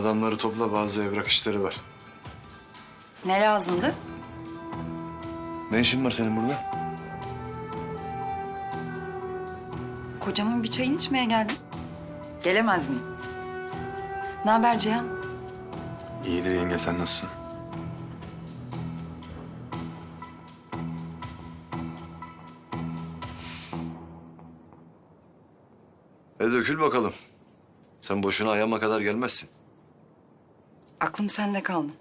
Adamları topla bazı evrak işleri var. Ne lazımdı? Ne işin var senin burada? Kocamın bir çayını içmeye geldim. Gelemez miyim? Ne haber Cihan? İyidir yenge sen nasılsın? E dökül bakalım. Sen boşuna ayağıma kadar gelmezsin. Aklım sende kaldı.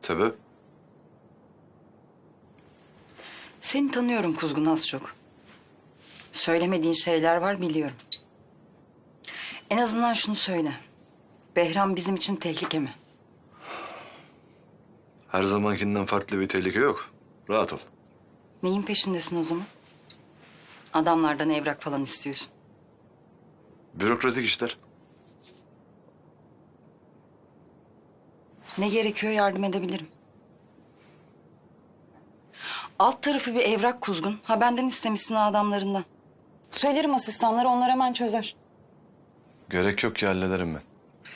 Sebep? Seni tanıyorum Kuzgun az çok. Söylemediğin şeyler var biliyorum. En azından şunu söyle. Behram bizim için tehlike mi? Her zamankinden farklı bir tehlike yok. Rahat ol. Neyin peşindesin o zaman? Adamlardan evrak falan istiyorsun. Bürokratik işler. Ne gerekiyor yardım edebilirim. Alt tarafı bir evrak kuzgun. Ha benden istemişsin adamlarından. Söylerim asistanlara onlar hemen çözer. Gerek yok ki hallederim ben.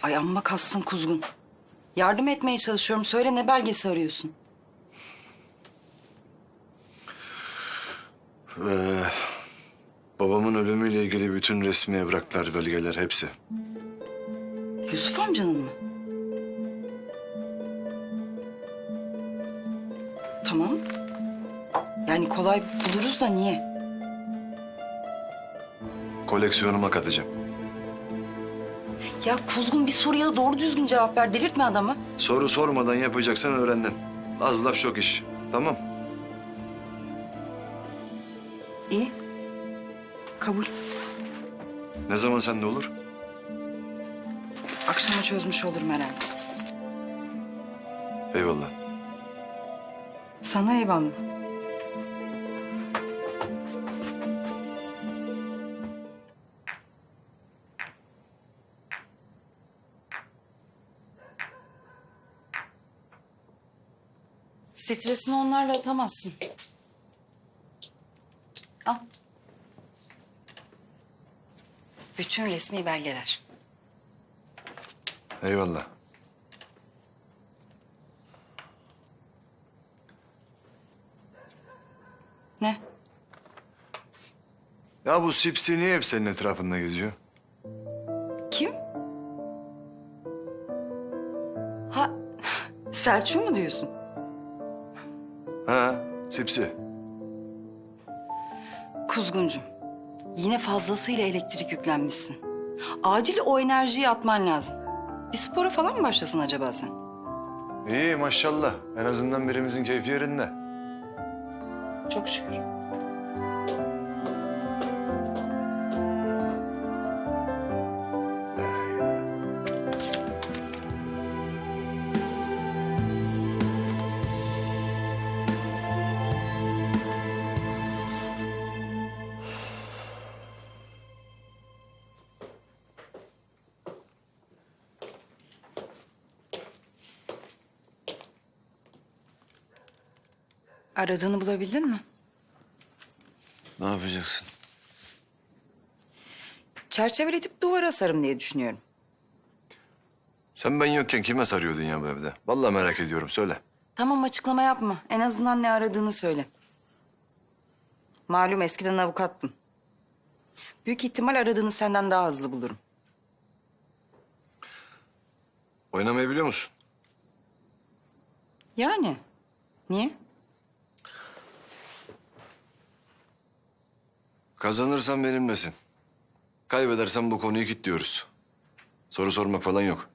Ay amma kastın kuzgun. Yardım etmeye çalışıyorum. Söyle ne belgesi arıyorsun? Ee, babamın ölümüyle ilgili bütün resmi evraklar, belgeler hepsi. Yusuf amcanın mı? Yani kolay buluruz da niye? Koleksiyonuma katacağım. Ya kuzgun bir soruya doğru düzgün cevap ver. Delirtme adamı. Soru sormadan yapacaksan öğrendin. Az laf çok iş. Tamam. İyi. Kabul. Ne zaman sende olur? Akşama çözmüş olurum herhalde. Eyvallah. Sana eyvallah. Stresini onlarla atamazsın. Al. Bütün resmi belgeler. Eyvallah. Ne? Ya bu sipsi niye hep senin etrafında geziyor? Kim? Ha, Selçuk mu diyorsun? Sipsi. Kuzguncum, yine fazlasıyla elektrik yüklenmişsin. Acil o enerjiyi atman lazım. Bir spora falan mı başlasın acaba sen? İyi maşallah. En azından birimizin keyfi yerinde. Çok şükür. Aradığını bulabildin mi? Ne yapacaksın? Çerçeveletip duvara asarım diye düşünüyorum. Sen ben yokken kime sarıyordun ya bu evde? Vallahi merak ediyorum söyle. Tamam açıklama yapma. En azından ne aradığını söyle. Malum eskiden avukattım. Büyük ihtimal aradığını senden daha hızlı bulurum. Oynamayı biliyor musun? Yani. Niye? Kazanırsan benimlesin. Kaybedersen bu konuyu kilitliyoruz. Soru sormak falan yok.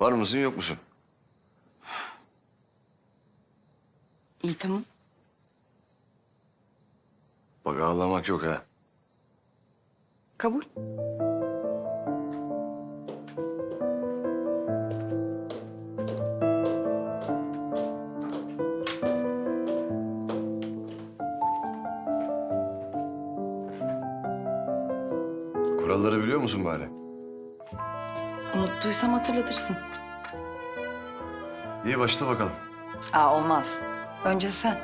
Var mısın yok musun? İyi tamam. Bak ağlamak yok ha. Kabul. Kuralları biliyor musun bari? Unuttuysam hatırlatırsın. İyi başla bakalım. Aa olmaz. Önce sen.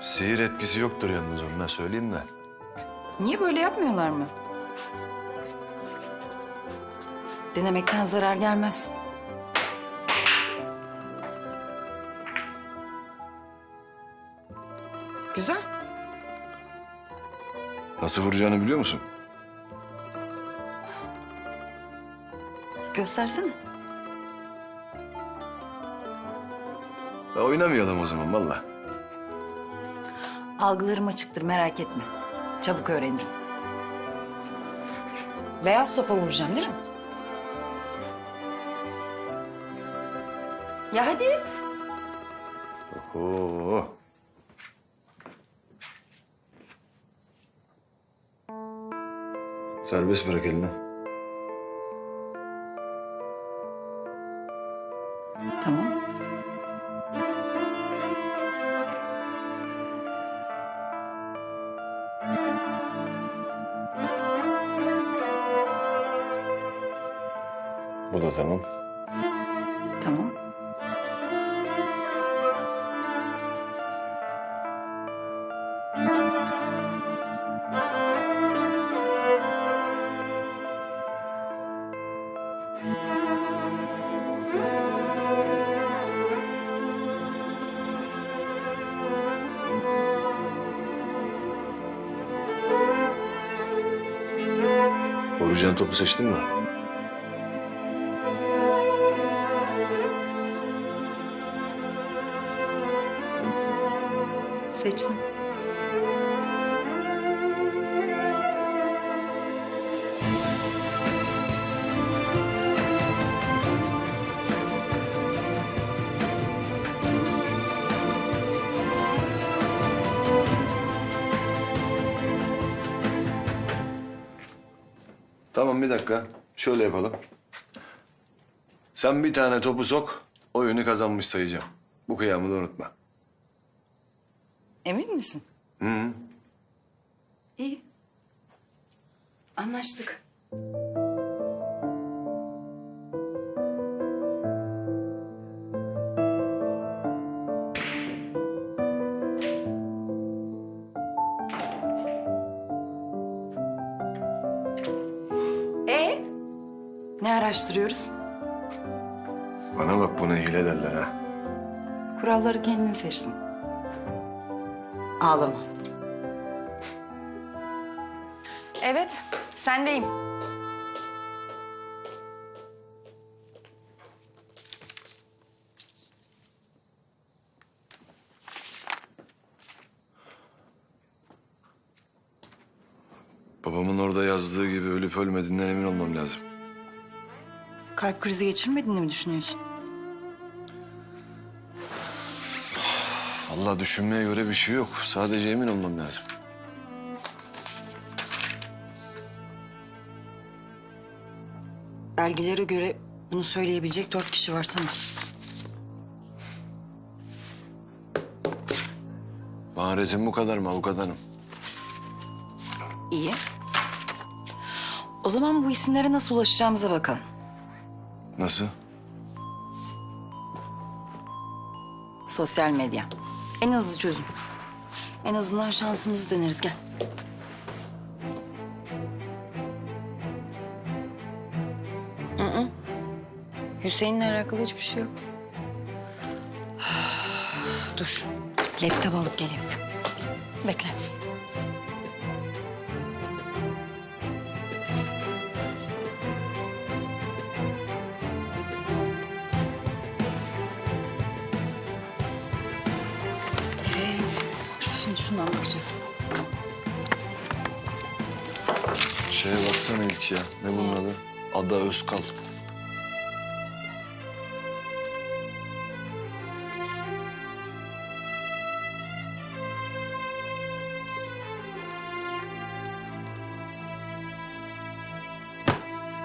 Sihir etkisi yoktur yalnız onunla söyleyeyim de. Niye böyle yapmıyorlar mı? Denemekten zarar gelmez. Güzel. Nasıl vuracağını biliyor musun? Göstersene. Ya oynamayalım o zaman valla. Algılarım açıktır merak etme. Çabuk öğrenirim. Beyaz topa vuracağım değil mi? Ya hadi. Oo. Serbest bırak elini. Tamam. Bu da tamam. Vuracağın topu seçtin mi? Şöyle yapalım. Sen bir tane topu sok, oyunu kazanmış sayacağım. Bu kıyamı da unutma. Emin misin? Hı -hı. İyi. Anlaştık. Araştırıyoruz? Bana bak buna hile derler ha. Kuralları kendin seçtin. Ağlama. Evet, sendeyim. Babamın orada yazdığı gibi ölüp ölmediğinden emin olmam lazım. Kalp krizi geçirmediğini mi düşünüyorsun? Allah düşünmeye göre bir şey yok. Sadece emin olmam lazım. Belgelere göre bunu söyleyebilecek dört kişi var sana. Maharetim bu kadar mı avukat hanım? İyi. O zaman bu isimlere nasıl ulaşacağımıza bakalım. Nasıl? Sosyal medya. En hızlı çözüm. En azından şansımızı deneriz gel. Hı hı. Hüseyin'le alakalı hiçbir şey yok. Dur. Laptop alıp geliyorum. Bekle. Şimdi şundan bakacağız. Şeye baksana ilk ya. Ne bunun adı? Ada Özkal.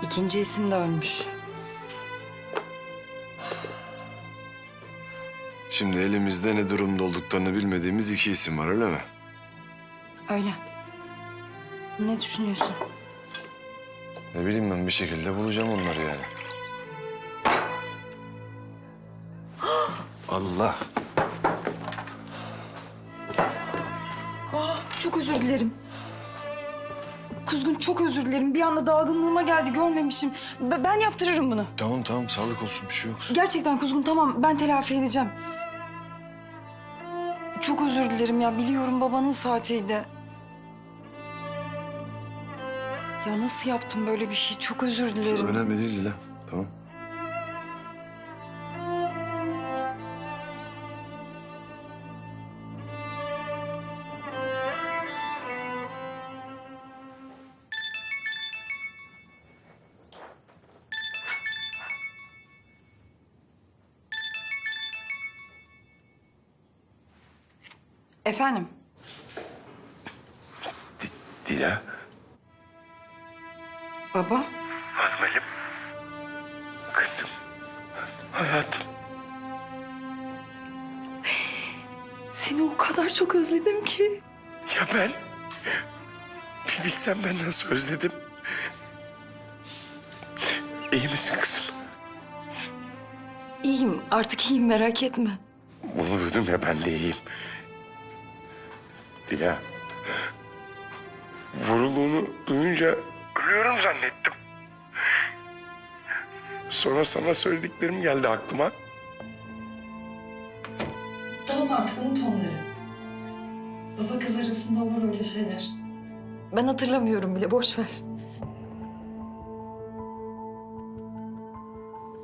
İkinci isim de ölmüş. Şimdi elimizde ne durumda olduklarını bilmediğimiz iki isim var öyle mi? Öyle. Ne düşünüyorsun? Ne bileyim ben bir şekilde bulacağım onları yani. Allah. çok özür dilerim. Kuzgun çok özür dilerim. Bir anda dalgınlığıma geldi görmemişim. Be- Ben yaptırırım bunu. Tamam tamam sağlık olsun bir şey yok. Gerçekten Kuzgun tamam ben telafi edeceğim. Dilerim ya biliyorum babanın saatiydi. Ya nasıl yaptım böyle bir şey? Çok özür dilerim. Önemli değil Dila. Tamam. Efendim? Dila. Baba? Hanımelim. Kızım. Hayatım. Seni o kadar çok özledim ki. Ya ben? Bir bilsem ben nasıl özledim. İyi misin kızım? İyiyim artık iyiyim merak etme. Bunu duydum ya ben de iyiyim. Dila. Vurulduğunu duyunca ölüyorum zannettim. Sonra sana söylediklerim geldi aklıma. Tamam artık unut onları. Baba kız arasında olur öyle şeyler. Ben hatırlamıyorum bile boş ver.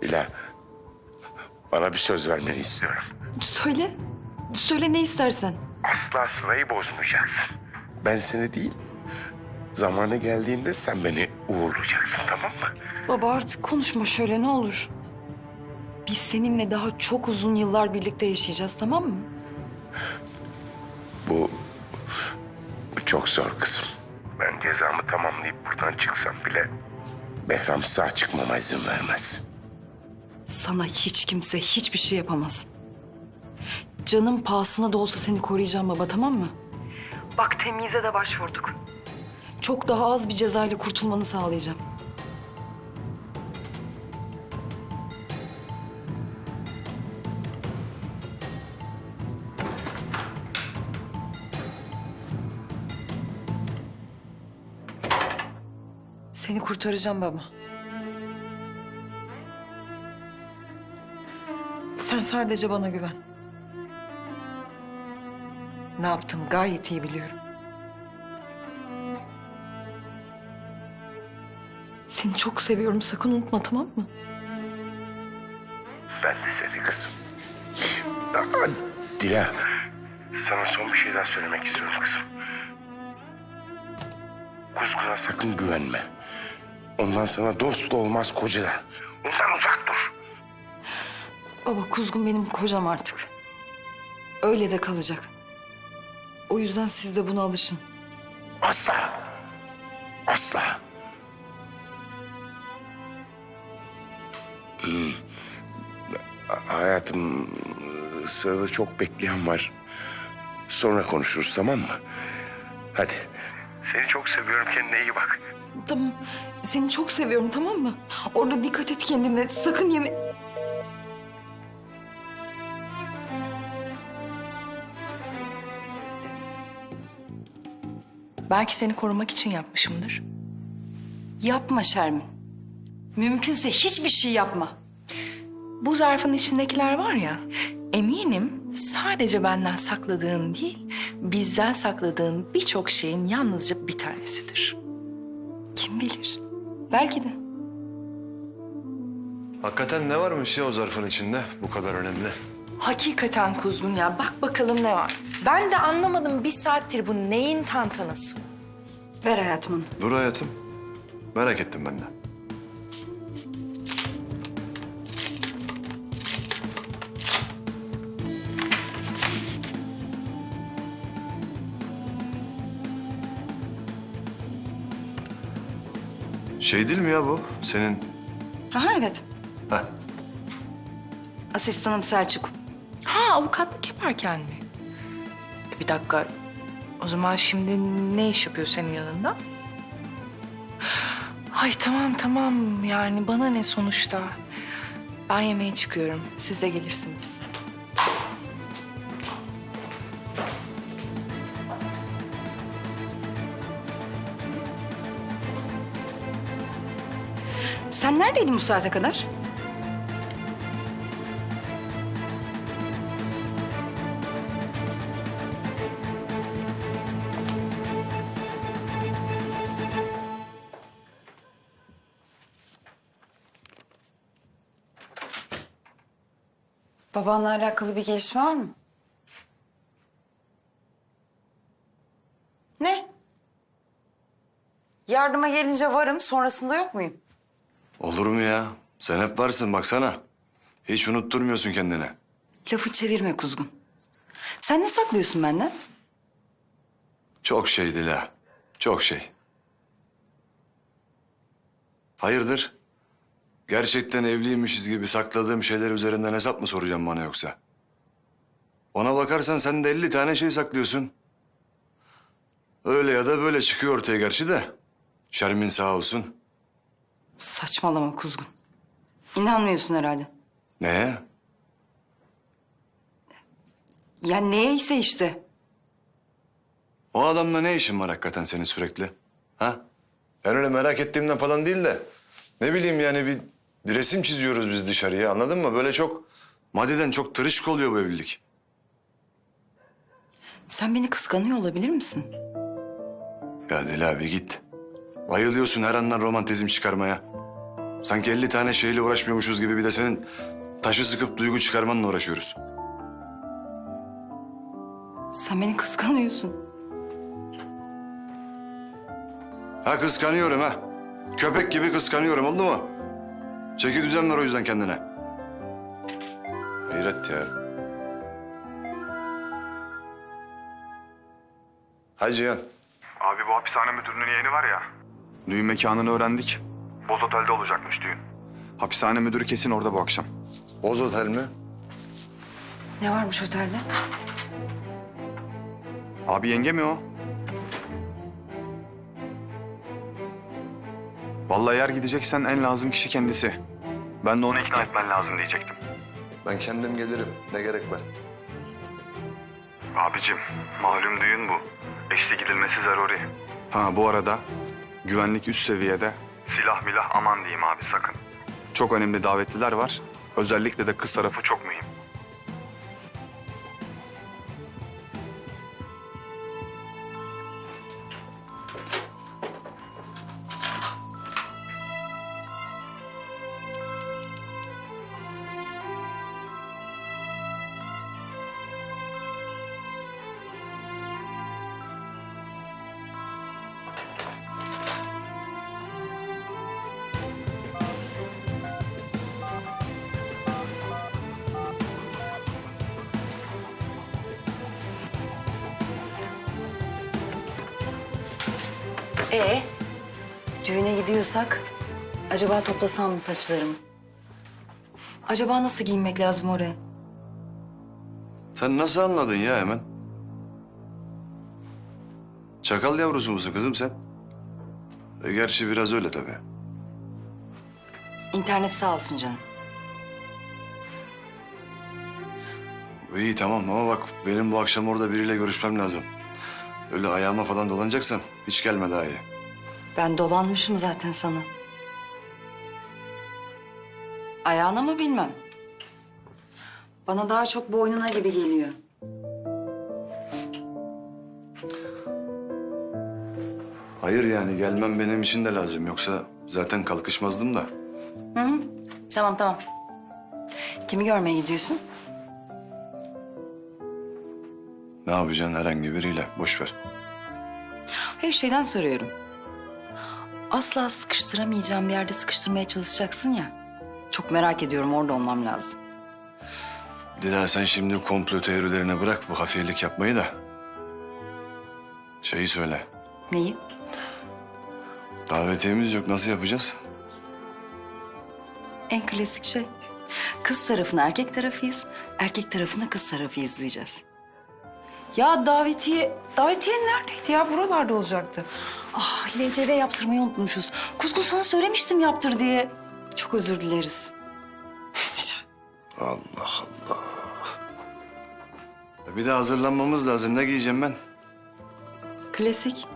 Dila. Bana bir söz vermeni istiyorum. Söyle. Söyle ne istersen. Asla sırayı bozmayacaksın. Ben seni değil, zamanı geldiğinde sen beni uğurlayacaksın tamam mı? Baba artık konuşma şöyle ne olur. Biz seninle daha çok uzun yıllar birlikte yaşayacağız tamam mı? Bu, bu çok zor kızım. Ben cezamı tamamlayıp buradan çıksam bile Behram sağ çıkmama izin vermez. Sana hiç kimse hiçbir şey yapamaz. Canım pahasına da olsa seni koruyacağım baba tamam mı? Bak temize de başvurduk. Çok daha az bir cezayla kurtulmanı sağlayacağım. Seni kurtaracağım baba. Sen sadece bana güven. Ne yaptım gayet iyi biliyorum. Seni çok seviyorum sakın unutma tamam mı? Ben de seni kızım. Aa, Dila. Sana son bir şey daha söylemek istiyorum kızım. Kuzgun'a sakın güvenme. Ondan sana dost olmaz koca da. Ondan uzak dur. Baba Kuzgun benim kocam artık. Öyle de kalacak. O yüzden siz de buna alışın. Asla. Asla. Hmm. Hayatım sırada çok bekleyen var. Sonra konuşuruz tamam mı? Hadi. Seni çok seviyorum kendine iyi bak. Tamam seni çok seviyorum tamam mı? Orada dikkat et kendine sakın yeme... Belki seni korumak için yapmışımdır. Yapma Şermin. Mümkünse hiçbir şey yapma. Bu zarfın içindekiler var ya, eminim sadece benden sakladığın değil, bizden sakladığın birçok şeyin yalnızca bir tanesidir. Kim bilir? Belki de. Hakikaten ne varmış ya o zarfın içinde bu kadar önemli? Hakikaten kuzgun ya, bak bakalım ne var. Ben de anlamadım bir saattir bu neyin tantanası. Ver hayatım onu. Dur hayatım. Merak ettim ben de. Şey değil mi ya bu? Senin... Ha evet. Heh, Asistanım Selçuk. Ha avukatlık yaparken mi? bir dakika. O zaman şimdi ne iş yapıyor senin yanında? Ay tamam tamam yani bana ne sonuçta. Ben yemeğe çıkıyorum. Siz de gelirsiniz. Sen neredeydin bu saate kadar? Babanla alakalı bir gelişme var mı? Ne? Yardıma gelince varım, sonrasında yok muyum? Olur mu ya? Sen hep varsın baksana. Hiç unutturmuyorsun kendini. Lafı çevirme Kuzgun. Sen ne saklıyorsun benden? Çok şey Dila. Çok şey. Hayırdır? Gerçekten evliymişiz gibi sakladığım şeyler üzerinden hesap mı soracağım bana yoksa? Ona bakarsan sen de elli tane şey saklıyorsun. Öyle ya da böyle çıkıyor ortaya gerçi de. Şermin sağ olsun. Saçmalama Kuzgun. İnanmıyorsun herhalde. Ne? Ya neyse işte. O adamla ne işin var hakikaten senin sürekli? Ha? Ben öyle merak ettiğimden falan değil de... ...ne bileyim yani bir, bir resim çiziyoruz biz dışarıya anladın mı? Böyle çok... ...maddeden çok tırışık oluyor bu evlilik. Sen beni kıskanıyor olabilir misin? Ya Deli abi git. Bayılıyorsun her andan romantizm çıkarmaya. Sanki elli tane şeyle uğraşmıyormuşuz gibi bir de senin... ...taşı sıkıp duygu çıkarmanla uğraşıyoruz. Sen beni kıskanıyorsun. Ha kıskanıyorum ha. Köpek gibi kıskanıyorum oldu mu? Çeki düzen ver o yüzden kendine. Hayret ya. Hay Cihan. Abi bu hapishane müdürünün yeğeni var ya. Düğün mekanını öğrendik. Boz Otel'de olacakmış düğün. Hapishane müdürü kesin orada bu akşam. Boz Otel mi? Ne varmış otelde? Abi yenge mi o? Vallahi eğer gideceksen en lazım kişi kendisi. Ben de onu ikna etmen lazım diyecektim. Ben kendim gelirim. Ne gerek var? Abicim malum düğün bu. Eşli gidilmesi zaruri. Ha bu arada güvenlik üst seviyede. Silah milah aman diyeyim abi sakın. Çok önemli davetliler var. Özellikle de kız tarafı çok mühim. Ee, düğüne gidiyorsak acaba toplasam mı saçlarımı? Acaba nasıl giyinmek lazım oraya? Sen nasıl anladın ya hemen? Çakal yavrusu musun kızım sen? E, gerçi biraz öyle tabii. İnternet sağ olsun canım. İyi tamam ama bak benim bu akşam orada biriyle görüşmem lazım. Öyle ayağıma falan dolanacaksan hiç gelme daha iyi. Ben dolanmışım zaten sana. Ayağına mı bilmem. Bana daha çok boynuna gibi geliyor. Hayır yani gelmem benim için de lazım. Yoksa zaten kalkışmazdım da. Hı hı. Tamam tamam. Kimi görmeye gidiyorsun? Ne yapacaksın herhangi biriyle? Boş ver. Her şeyden soruyorum. Asla sıkıştıramayacağım bir yerde sıkıştırmaya çalışacaksın ya. Çok merak ediyorum orada olmam lazım. Dila sen şimdi komplo teorilerine bırak bu hafiyelik yapmayı da. Şeyi söyle. Neyi? Davetiyemiz yok. Nasıl yapacağız? En klasik şey. Kız tarafına erkek tarafıyız, erkek tarafına kız tarafı izleyeceğiz. Ya davetiye, davetiye neredeydi ya? Buralarda olacaktı. Ah LCV yaptırmayı unutmuşuz. Kuzgun sana söylemiştim yaptır diye. Çok özür dileriz. Mesela. Allah Allah. Bir de hazırlanmamız lazım. Ne giyeceğim ben? Klasik.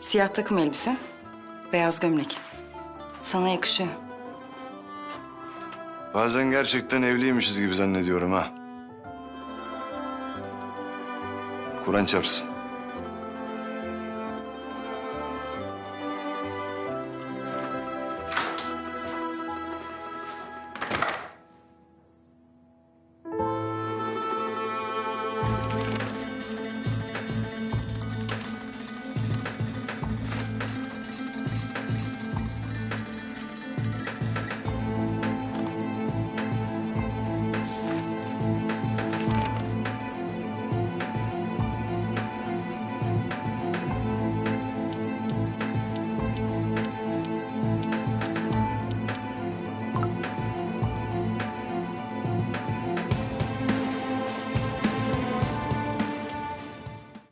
Siyah takım elbise, beyaz gömlek. Sana yakışıyor. Bazen gerçekten evliymişiz gibi zannediyorum ha. Kur'an çarpsın.